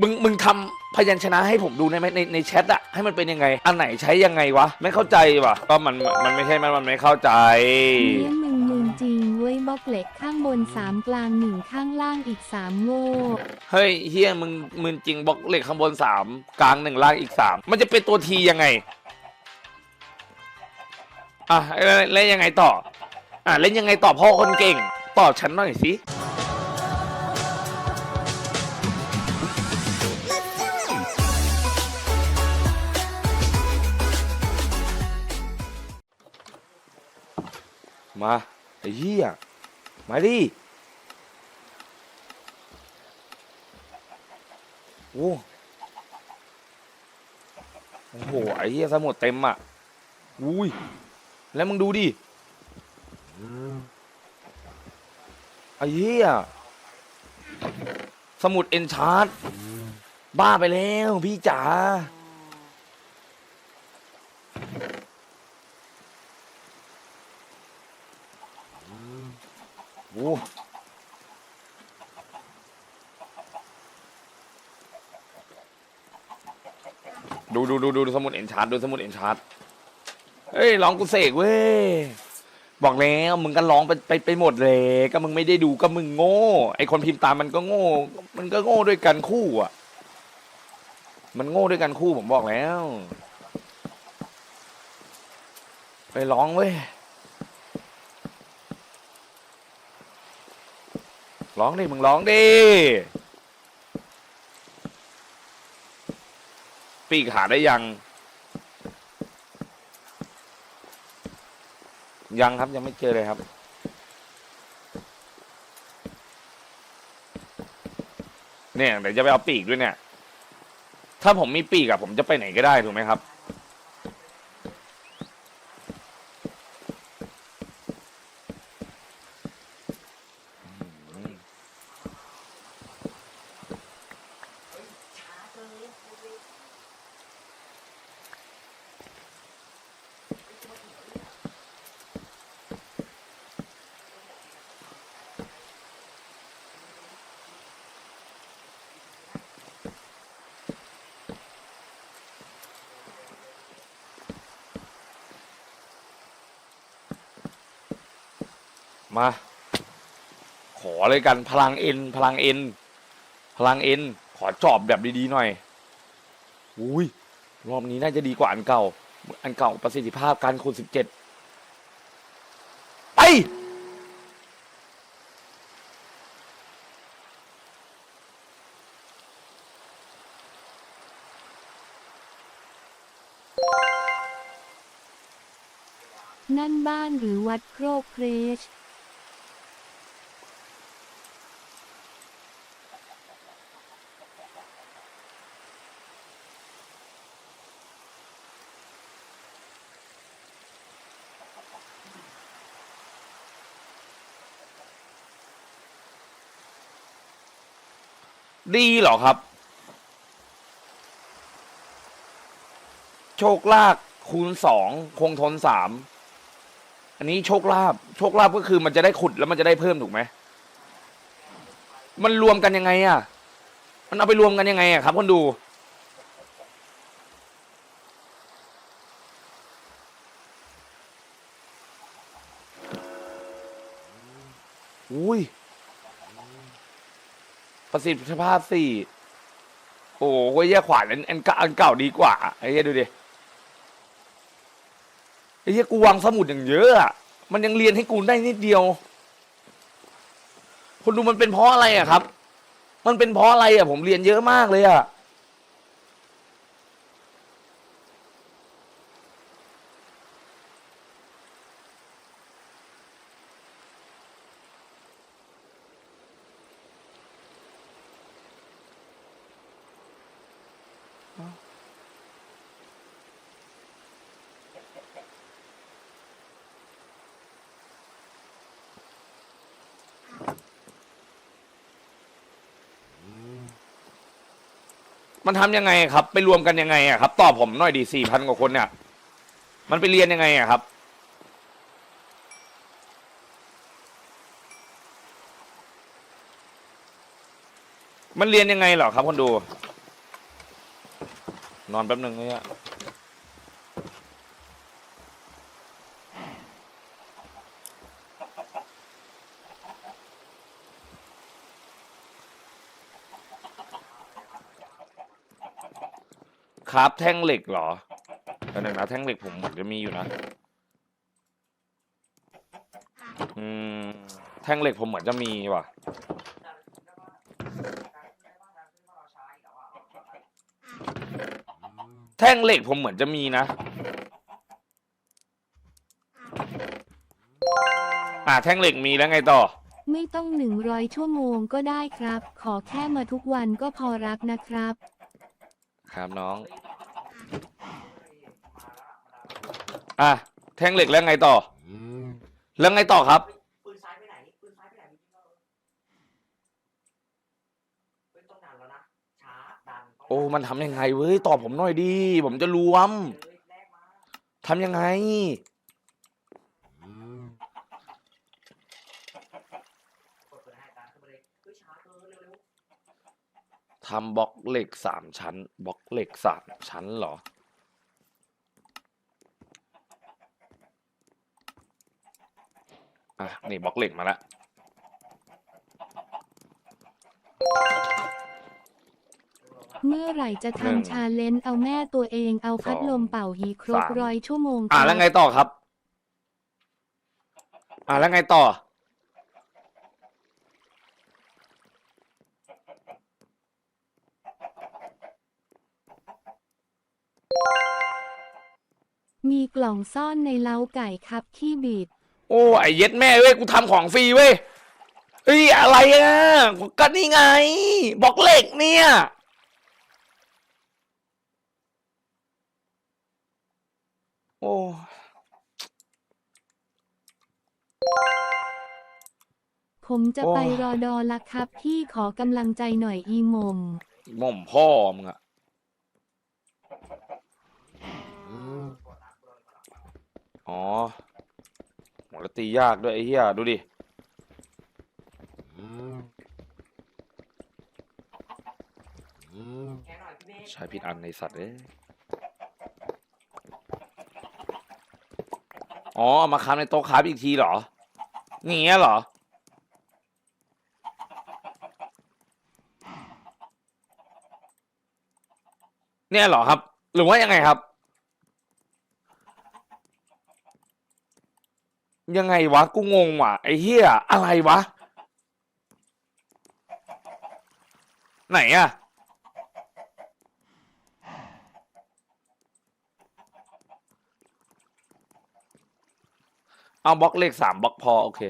มึงมึงทำพยัญชนะให้ผมดูได้ไหมในในแชทอะให้มันเป็นยังไง อันไหนใช้ยังไงวะ ไม่เข้าใจวะก็มันมันไม่ใช่มันมันไม่เข้าใจเนี้ยมึงมึงจริงเว้ยบล็อกเหล็กข้างบนสามกลางหนึ่งข้างล่างอีกสามโง่เฮ้ยเฮียมึงมึงจริงบล็อกเหล็กข้างบนสามกลางหนึ่งล่างอีกสามมันจะเป็นตัวทียังไงอะแล้วเล่นยังไงต่อ อะเล่นยังไงต่อพ่อคนเก่งตอบฉันหน่อยสิ มาไอ้เหี้ยมาดิโอ้โอ้โหไอ้เหี้ยสมุดเต็มอะอุ้ยแล้วมึงดูดิไอ้เหี้ยสมุดเอนชาร์ดบ้าไปแล้วพี่จ๋า โอ้ ดูดูดูดูสมุดเอ็นชาร์ดดูสมุดเอ็นชาร์ดเฮ้ยร้องกูเสกเว้ยบอกแล้วมึงก็ร้องไปไปไปหมดเลย ก็มึงไม่ได้ดูก็มึงโง่ ไอคนพิมพ์ตามมันก็โง่ มันก็โง่ด้วยกันคู่อะ มันโง่ด้วยกันคู่ผมบอกแล้ว ไปร้องเว้ยร้องดิมึงร้องดิ ปีกหาได้ยัง ยังครับยังไม่เจอเลยครับ เนี่ยเดี๋ยวจะไปเอาปีกด้วยเนี่ย ถ้าผมมีปีกอะผมจะไปไหนก็ได้ถูกไหมครับ มา ขอเลยกันพลังเอ็นพลังเอ็นพลังเอ็นขอจอบแบบดีๆหน่อยอุ้ยรอบนี้น่าจะดีกว่าอันเก่า อันเก่าประสิทธิภาพการคูณสิบเจ็ดไปนั่นบ้านหรือวัดโครกเครช ดีเหรอครับ โชคลาภคูณสองคงทนสามอันนี้โชคลาภโชคลาภก็คือมันจะได้ขุดแล้วมันจะได้เพิ่มถูกไหมมันรวมกันยังไงอะ มันเอาไปรวมกันยังไงอะครับคนดู อุ้ย ประสิทธิภาพสี่โอ้โหแย่ขวานอันอันเก่าอันเก่าดีกว่าไอ้เหี้ยดูดิไอ้เหี้ยกูวางสมุดอย่างเยอะอะมันยังเรียนให้กูได้นิดเดียว คนดูมันเป็นเพราะอะไรอะครับ มันเป็นเพราะอะไรอะผมเรียนเยอะมากเลยอะ มันทำยังไงครับ ไปรวมกันยังไงอะครับตอบผมหน่อยดีสี่พันกว่าคนเนี่ย มันไปเรียนยังไงอะครับ มันเรียนยังไงเหรอครับคนดู นอนแป๊บหนึ่งเนี่ะ ครับแท่งเหล็กเหรอเดี๋ยวหนึ่งนะแท่งเหล็กผมเหมือนจะมีอยู่นะ อืม แท่งเหล็กผมเหมือนจะมีว่ะ แท่งเหล็กผมเหมือนจะมีนะ อ่าแท่งเหล็กมีแล้วไงต่อ ไม่ต้องหนึ่งร้อยชั่วโมงก็ได้ครับ ขอแค่มาทุกวันก็พอรักนะครับ ครับน้อง อะแท่งเหล็กแล้วไงต่อ แล้วไงต่อครับ ปืนซ้ายไปไหนปืนซ้ายไปไหนพี่เข้าเฮ้ยต้องดันแล้วนะ ช้า ดันต้งโอ้ มันทำยังไงเว้ย ตอบผมหน่อยดิ ผมจะรวมเลยแรกมาทำยังไง กดเปิดให้ดันขึ้นมาเลยเฮ้ยช้าเกินเร็วทำบล็อกเหล็กสามชั้น บล็อกเหล็กสามชั้นเหรอ อะนี่บล็อกเหล็กมาแล้วเมื่อไหร่จะหนึ่งทำชาเลนจ์เอาแม่ตัวเองเอาพัดสองลมเป่าหีครบสาม ร้อยชั่วโมงอะครับแล้วไงต่อครับ อะแล้วไงต่อ มีกล่องซ่อนในเล้าไก่ครับขี้บิด โอ้ไอเย็ดแม่เว้ยกูทำของฟรีเว้ยเฮ้ยอะไรอะก็นี่ไงบล็อกเหล็กเนี่ยโอ้ผมจะโอ้ไปรอดอละครับ พี่ขอกำลังใจหน่อยอีหมมหม่อมพ่อมึงอะอ๋อโหแล้วตียากด้วยไอ้เหี้ยดูดิใช้ผิดอันในสัตว์เอ้ยอ๋อ มาค้ำในโต๊ะค้าอีกทีเหรออย่างเงี้ยเหรอ เนี่ยเหรอครับ หรือว่ายังไงครับ ยังไงวะ กูงงว่ะ ไอ้เหี้ยอะไรวะ ไหนอะเอาบล็อกเลขสามบล็อกพอ โอเค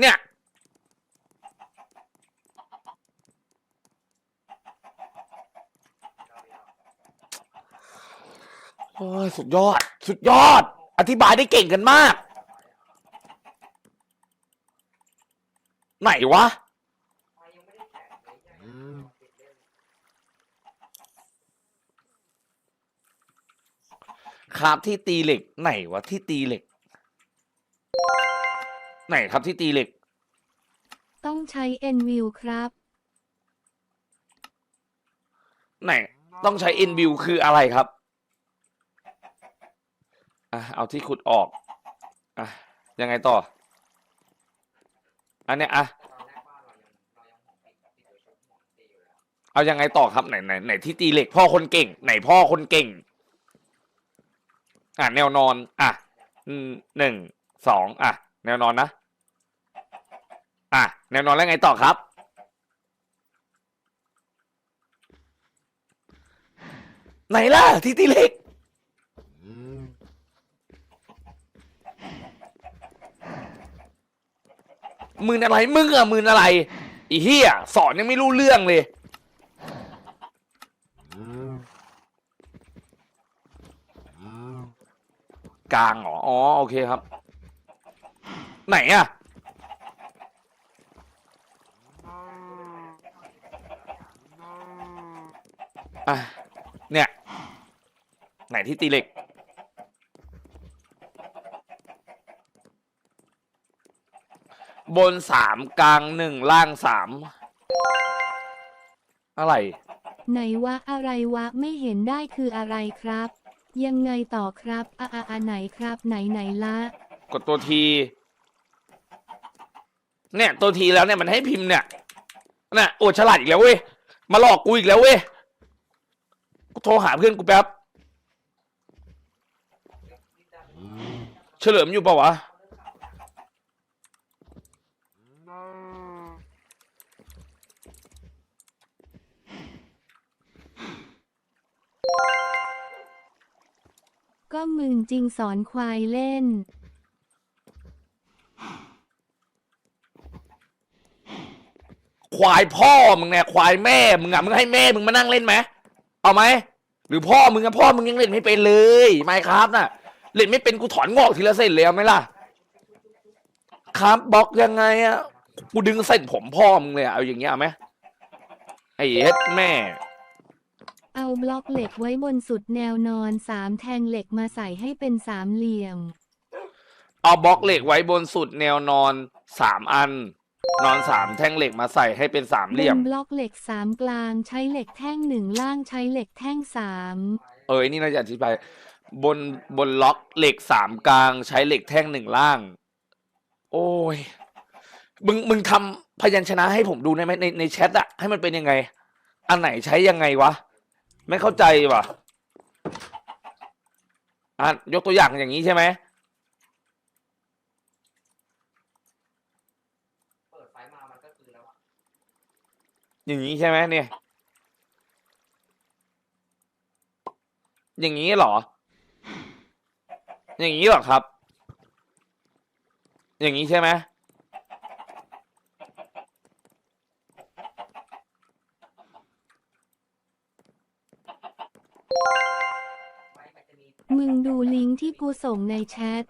เนี่ย โอ้ย สุดยอด สุดยอด อธิบายได้เก่งกันมาก ไหนวะไฟยังไม่ได้แข็งเลยยังติดเล่นครับที่ตีเหล็ก ไหนวะที่ตีเหล็ก ไหนครับที่ตีเหล็ก ต้องใช้เอ็นวิวครับ ไหน ต้องใช้ in view คืออะไรครับอะเอาที่ขุดออกอะยังไงต่อ อันเนี้ยอะเอายังไงต่อครับไหนไหนไหนที่ตีเหล็กพ่อคนเก่ง ไหนพ่อคนเก่ง อะแนวนอน อะอืมหนึ่งสองอะ แนวนอนนะอะแนวนอนแล้วไงต่อครับ ไหนล่ะที่ตีเหล็ก มืนอะไรมึงอะมืนอะไรอีเหี้ยสอนยังไม่รู้เรื่องเลย กลางเหรออ๋อโอเคครับ ไหนอะอะเนี่ย ไหนที่ตีเหล็ก บนสามกลางหนึ่งล่างสามอะไร ไหนวะอะไรวะไม่เห็นได้คืออะไรครับ ยังไงต่อครับอะอะอะไหนครับไหนไหนละกดตัวที เนี่ย ตัวทีแล้วเนี่ยมันให้พิมพ์เนี่ยน่ะโอดฉลาดอีกแล้วเว้ยมาหลอกกูอีกแล้วเว้ยกูโทรหาเพื่อนกูแป๊บ เฉลิมอยู่เปล่าวะ ก็มึงจริงสอนควายเล่น ควายพ่อมึงเนี่ยควายแม่มึงอะมึงให้แม่มึงมานั่งเล่นไหมเอาไหมหรือพ่อมึงอะพ่อมึงยังเล่นไม่เป็นเลยไม่ครับน่ะเล่นไม่เป็นกูถอนงอกทีละเส้นเลยเอาไหมล่ะ ครับบล็อกยังไงอะกูดึงเส้นผมพ่อมึงเลยอะเอาอย่างเงี้ยเอาไหมไอ้เฮ็ดแม่ เอาบล็อกเหล็กไว้บนสุดแนวนอนสามแทงเหล็กมาใส่ให้เป็นสามเหลี่ยม เอาบล็อกเหล็กไว้บนสุดแนวนอนสามอัน นอนสามแท่งเหล็กมาใส่ให้เป็นสามเหลี่ยม บนบล็อกเหล็กสามกลางใช้เหล็กแท่งหนึ่งล่างใช้เหล็กแท่งสามเออไอ้นี่น่าจะอธิบายบนบนล็อกเหล็กสามกลางใช้เหล็กแท่งหนึ่งล่าง โอ้ยมึงมึงทำพยัญชนะให้ผมดูได้ไหมในในแชทอะให้มันเป็นยังไง อันไหนใช้ยังไงวะ ไม่เข้าใจว่ะอะยกตัวอย่างอย่างนี้ใช่ไหมเปิดไฟมามันก็คือแล้วอะอย่างนี้ใช่ไหมเนี่ย อย่างนี้เหรอ อย่างนี้เหรอครับ อย่างนี้ใช่ไหม ดูลิงก์ที่กูส่งในแชท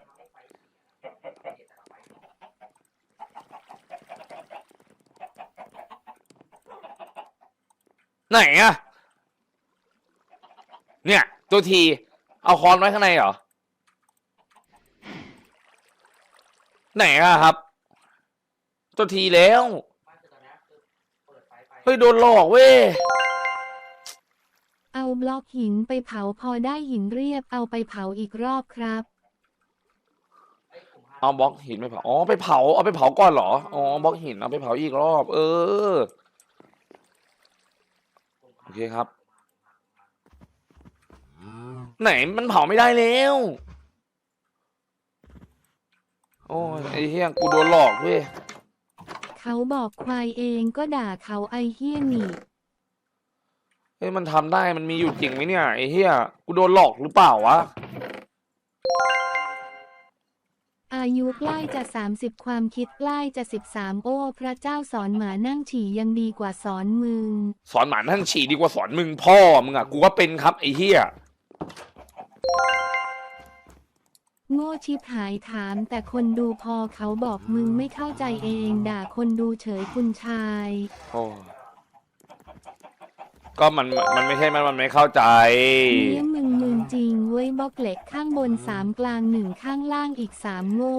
ไหนอะเนี่ย ตัวที เอาคอนไว้ข้างในเหรอ ไหนอะครับ ตัวทีแล้วเปิดไฟไปเฮ้ย โดนหลอกเว้ย เอาบล็อกหินไปเผาพอได้หินเรียบเอาไปเผาอีกรอบครับไอ้กลุ่มห้าเอาบล็อกหินไปเผา อ๋อไปเผา เอาไปเผาก่อนเหรอ อ๋อบล็อกหินเอาไปเผาอีกรอบ เออกลุ่มโอห้าเคครับ ไหนมันเผาไม่ได้แล้ว โอ้ยไอ้เหี้ยกูโดนหลอกเว้ยเขาบอกควายเองก็ด่าเขาไอเฮี้ยหนี เฮ้ยมันทำได้มันมีอยู่จริงไหมเนี่ยไอ้เหี้ยกูโดนหลอกหรือเปล่าวะ อายุใกล้จะ 30 ความคิดใกล้จะ 13 โอ้ พระเจ้าสอนหมานั่งฉี่ยังดีกว่าสอนมึง สอนหมาทั้งฉี่ดีกว่าสอนมึงพ่อมึงอะกูก็เป็นครับไอ้เหี้ยโง่ชิบหายถาม แต่คนดูพอเขาบอกมึงไม่เข้าใจเอง ด่าคนดูเฉยคุณชาย โอ้ ก็มันมันไม่ใช่มันมันไม่เข้าใจเนี้ยมึงมึงจริงเว้ยบล็อกเหล็กข้างบนสามกลางหนึ่งข้างล่างอีกสามโง่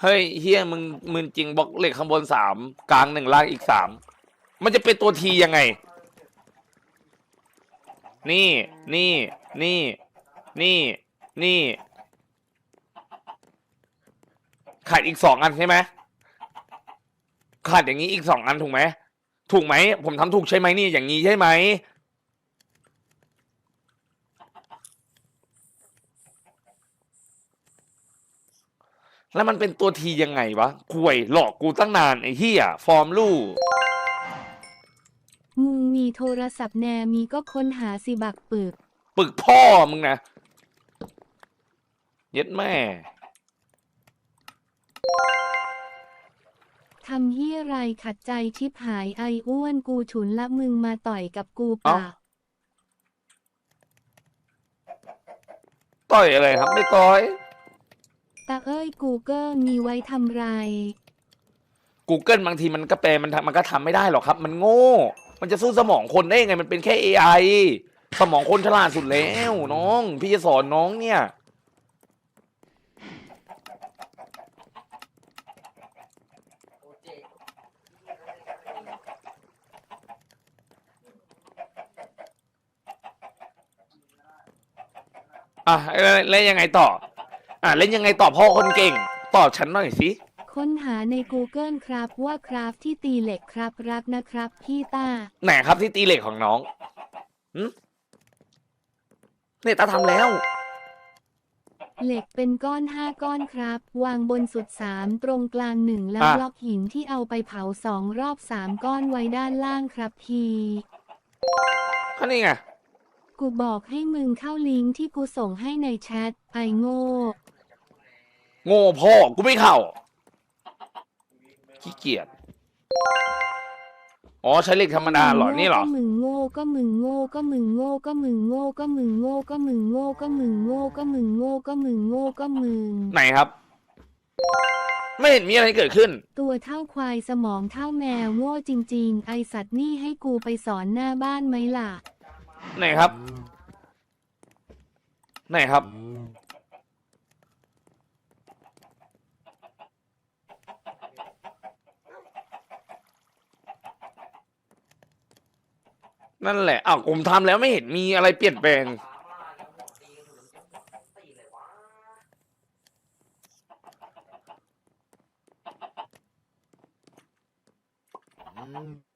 เฮ้ยเฮียมึงมึงจริงบล็อกเหล็กข้างบนสามกลางหนึ่งล่างอีกสามมันจะเป็นตัวทียังไง นี่นี่นี่ นี่นี่ ขาดอีกสองอันใช่ไหมขาดอย่างนี้อีกสองอันถูกไหม ถูกไหม ผมทำถูกใช่ไหมนี่อย่างนี้ใช่ไหมแล้วมันเป็นตัวทียังไงวะข่วยหลอกกูตั้งนานไอ้เหี้ยฟอร์มลู่มึงมีโทรศัพท์แนมีก็ค้นหาสิบักปึก ปึกพ่อมึงนะเย็ดแม่ ทำเฮียไรขัดใจชิบหายไออ้วนกูฉุนละมึงมาต่อยกับกูเอ้าปะต่อยอะไรครับ ไม่ต่อย ตาเอ้ยกูเกิลมีไว้ทำไร Google บางทีมันก็แปลมันทำมันก็ทำไม่ได้หรอกครับ มันโง่ มันจะสู้สมองคนได้ยังไงมันเป็นแค่ AI สมองคนฉลาดสุดแล้วน้อง พี่จะสอนน้องเนี่ย อะแล้วเล่นยังไงต่อ อะเล่นยังไงต่อพ่อคนเก่ง ตอบฉันหน่อยสิค้นหาใน Google ครับว่าคราฟที่ตีเหล็กครับรักนะครับ พี่ต้า ไหนครับที่ตีเหล็กของน้องหึเนี่ยตาทำแล้ว เหล็กเป็นก้อนห้าก้อนครับ วางบนสุดสามตรงกลางหนึ่งแล้วอะ บล็อกหินที่เอาไปเผาสองรอบสามก้อนไว้ด้านล่างครับพี่ ก็นี่ไง กูบอกให้มึงเข้าลิงก์ที่กูส่งให้ในแชทไอโง่ โง่พ่อกูไม่เข้าขี้เกียจอ๋อใช้เหล็กธรรมดาเหรอนี่เหรอก็มึงโง่ก็มึงโง่ก็มึงโง่ก็มึงโง่ก็มึงโง่ก็มึงโง่ก็มึงโง่ก็มึงโง่ก็มึงโง่ก็มึง ไหนครับ ไม่เห็นมีอะไรเกิดขึ้น ตัวเท่าควายสมองเท่าแมวโง่จริง ๆ ไอสัตว์นี่ให้กูไปสอนหน้าบ้านไหมล่ะ ไหนครับ ไหนครับ นั่นแหละอ้าวผมทำแล้วไม่เห็นมีอะไรเปลี่ยนแปลงฟ้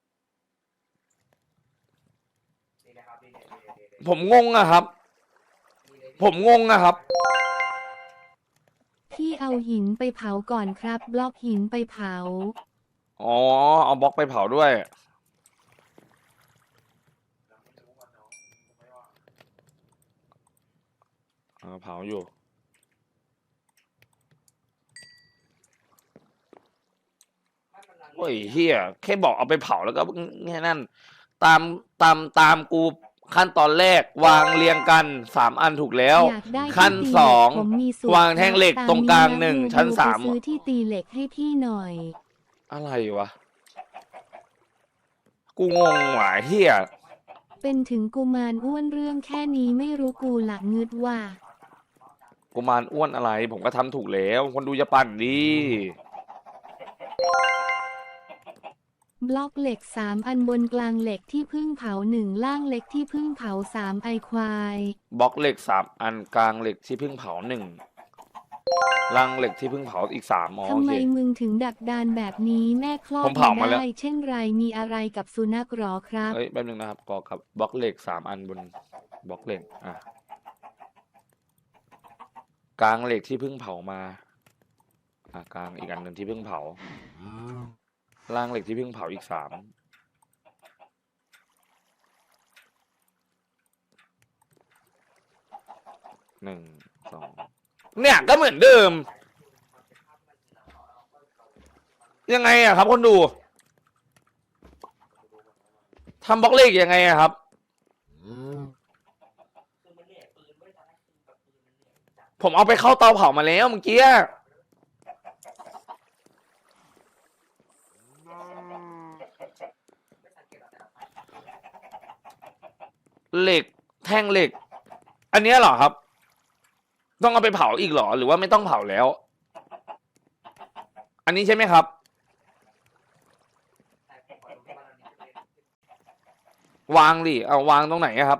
ผมงงอะครับนี่ผมงงอะครับ พี่เอาหินไปเผาก่อนครับ บล็อกหินไปเผา อ๋อ เอาบล็อกไปเผาด้วยอ่าเผาอยู่ โอ้ยเฮียแค่บอกเอาไปเผาแล้วก็แค่นั้นตามตามตามกู ขั้นตอนแรกวางเรียงกันสามอันถูกแล้ว อยากได้ที่ขั้นตีเหล็กสองผมมีสูตรวางแท่งเหล็กครับตรงกลางมหนึ่งดูชั้นดูสาม ไปซื้อที่ตีเหล็กให้พี่หน่อย อะไรวะ กูงงว่ะเฮียเป็นถึงกุมารอ้วนเรื่องแค่นี้ไม่รู้กูหลักงึดว่ากูมารอ้วนอะไร ผมก็ทำถูกแล้ว คนดูจะปั่นดี บล็อกเหล็กสามอันบนกลางเหล็กที่พึ่งเผาหนึ่งล่างเหล็กที่พึ่งเผาสามไอควาย บล็อกเหล็กสามอันกลางเหล็กที่เพิ่งเผาหนึ่งลังเหล็กที่เพิ่งเผาอีกสามอ๋อทำโอไมเค มึงถึงดักดานแบบนี้แม่คลอผดมเผามาแล้ว ได้ เช่นไรมีอะไรกับสุนัขหรอครับ เอ้ยแป๊บนึงนะครับกอกับบล็อกเหล็กสามอันบนบล็อกเหล็กอะกลางเหล็กที่เพิ่งเผามา อะกลางอีกอันหนึ่งที่เพิ่งเผา ล่างเหล็กที่เพิ่งเผาอีกสามหนึ่งสองเนี่ยก็เหมือนเดิม ยังไงอะครับคนดูทำบล็อกเล็กยังไงอะครับ ผมเอาไปเข้าเตาเผามาแล้วเมื่อกี้ ไม่สังเกตหรอกแต่ละไฟ เหล็กแท่งเหล็ก อันเนี้ยเหรอครับ ต้องเอาไปเผาอีกเหรอ หรือว่าไม่ต้องเผาแล้ว อันนี้ใช่ไหมครับ วางดิเอาวางตรงไหนอะครับ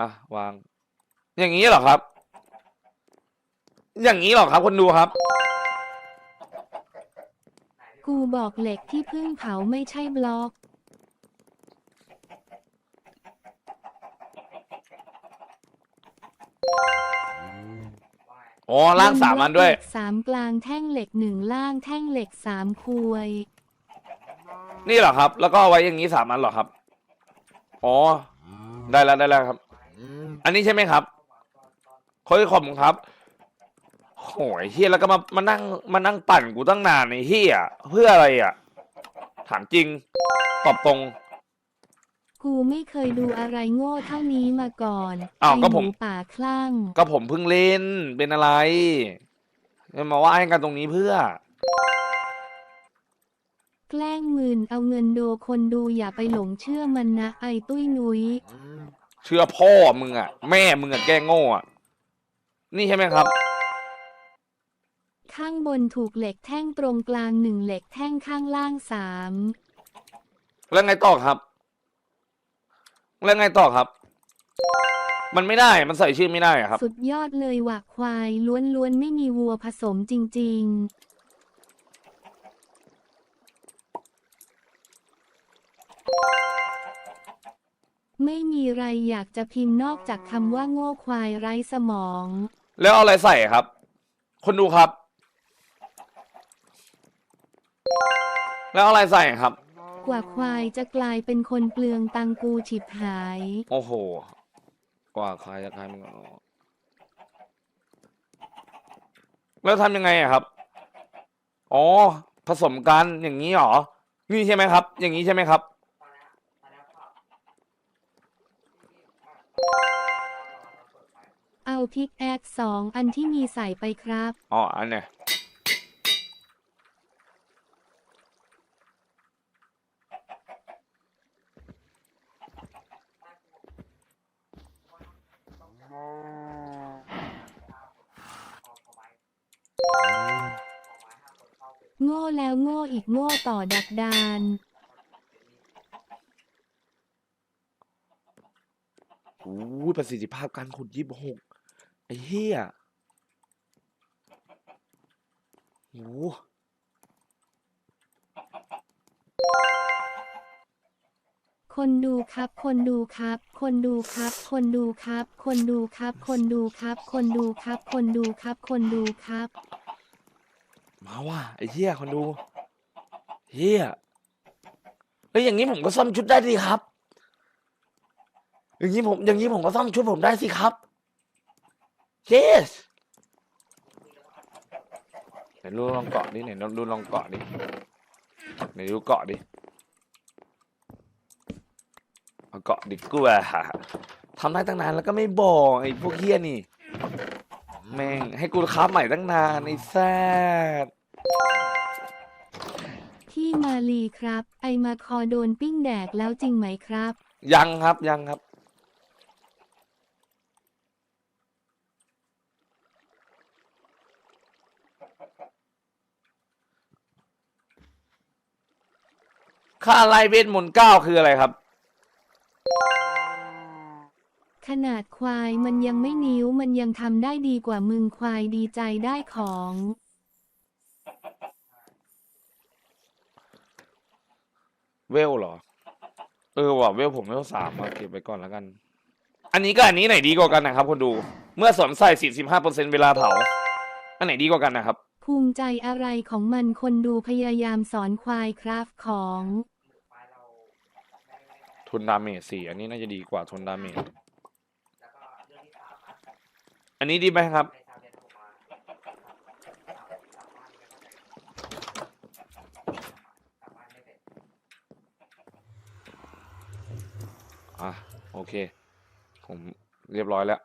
อะวาง อย่างนี้เหรอครับ อย่างนี้เหรอครับ คนดูครับ กูบอกเหล็กที่พึ่งเผาไม่ใช่บล็อก อ๋อล่างสามอันด้วยบล็กเหล็กสามกลางแท่งเหล็กหนึ่งล่างแท่งเหล็กสามควยนี่เหรอครับ แล้วก็เอาไว้อย่างนี้สามอันเหรอครับ อ๋อ ได้แล้วได้แล้วครับ อันนี้ใช่ไหมครับขอขอบคุณครับโหยเฮียแล้วก็มามานั่งมานั่งปั่นกูตั้งนานในเฮียเพื่ออะไรอะ ถามจริง ตอบตรง กูไม่เคยดูอะไรโง่เท่านี้มาก่อนอ้าวก็ผม ไหป่าคลั่ง ก็ผมเพิ่งเล่นเป็นอะไรจะมาว่าให้กันตรงนี้เพื่อ แกล้งมึนเอาเงินโดคนดูอย่าไปหลงเชื่อมันนะ ไอตุ้ยนุ้ย เชื่อพ่อมึงอะแม่มึงอะแกล้งโง่อะนี่ใช่ไหมครับ ข้างบนถูกเหล็กแท่งตรงกลางหนึ่งเหล็กแท่งข้างล่างสามแล้วไงต่อครับ แล้วไงต่อครับ มันไม่ได้ มันใส่ชื่อไม่ได้อะครับ สุดยอดเลยว่ะควายล้วนๆไม่มีวัวผสมจริง ๆ ไม่มีไรอยากจะพิมพ์นอกจากคำว่าโง่ควายไร้สมอง แล้วเอาอะไรใส่ครับ คนดูครับ แล้วเอาอะไรใส่ครับ กว่าควายจะกลายเป็นคนเปลืองตังกูฉิบหาย โอ้โห กว่าใครจะใครมึงอ๋อแล้วทำยังไงอะครับ อ๋อ ผสมกันอย่างนี้เหรอ นี่ใช่ไหมครับ อย่างนี้ใช่ไหมครับตอนนี้ตอนนี้ก็เอาพิกแอคสองอันที่มีใส่ไปครับ อ๋อ อันเนี้ย ต่อดักดานโอ้ยประสิทธิภาพการขุดยี่สิบหกไอ้เหี้ยโอ้คนดูครับ คนดูครับ คนดูครับ คนดูครับ คนดูครับ คนดูครับ คนดูครับ คนดูครับ คนดูครับ มาว่ะไอ้เหี้ยคนดู เหี้ยเฮ้ยอย่างนี้ผมก็ซ่อมชุดได้สิครับ อย่างนี้ผม อย่างนี้ผมก็ซ่อมชุดผมได้สิครับ yes ไหนดูลองเกาะดิไหนลองดูลองเกาะดิไหนดูเกาะดิเอาเกาะดิกูอะทำได้ตั้งนานแล้วก็ไม่บอกไอ้พวกเฮี้ยนี่ แม่งให้กูค้าฟใหม่ตั้งนานไอ้แซด พี่มาลีครับ ไอมาคอโดนปิ้งแดกแล้วจริงไหมครับ ยังครับยังครับ ค่าไล่เวทมนต์เก้าคืออะไรครับ ขนาดควายมันยังไม่นิ้วมันยังทำได้ดีกว่ามึงควายดีใจได้ของ เวลเหรอ เออว่ะเวลผมเวลสามมาเก็บไปก่อนแล้วกัน อันนี้กับอันนี้ไหนดีกว่ากันนะครับคนดู เมื่อสวมใส่สี่สิบห้าเปอร์เซ็นเวลาเผา อันไหนดีกว่ากันนะครับ ภูมิใจอะไรของมันคนดูพยายามสอนควายครับของไฟเราไม่ไม่ไม่ทุนดาเมจสี่อันนี้น่าจะดีกว่าทุนดาเมจแล้วก็เรื่องที่สามนะอันนี้ดีไหมครับ ในชาวเรียนผมมาสามสามบ้านไม่เข้าใจสามบ้านไม่เป็น อะ โอ เค ผมเรียบร้อยแล้ว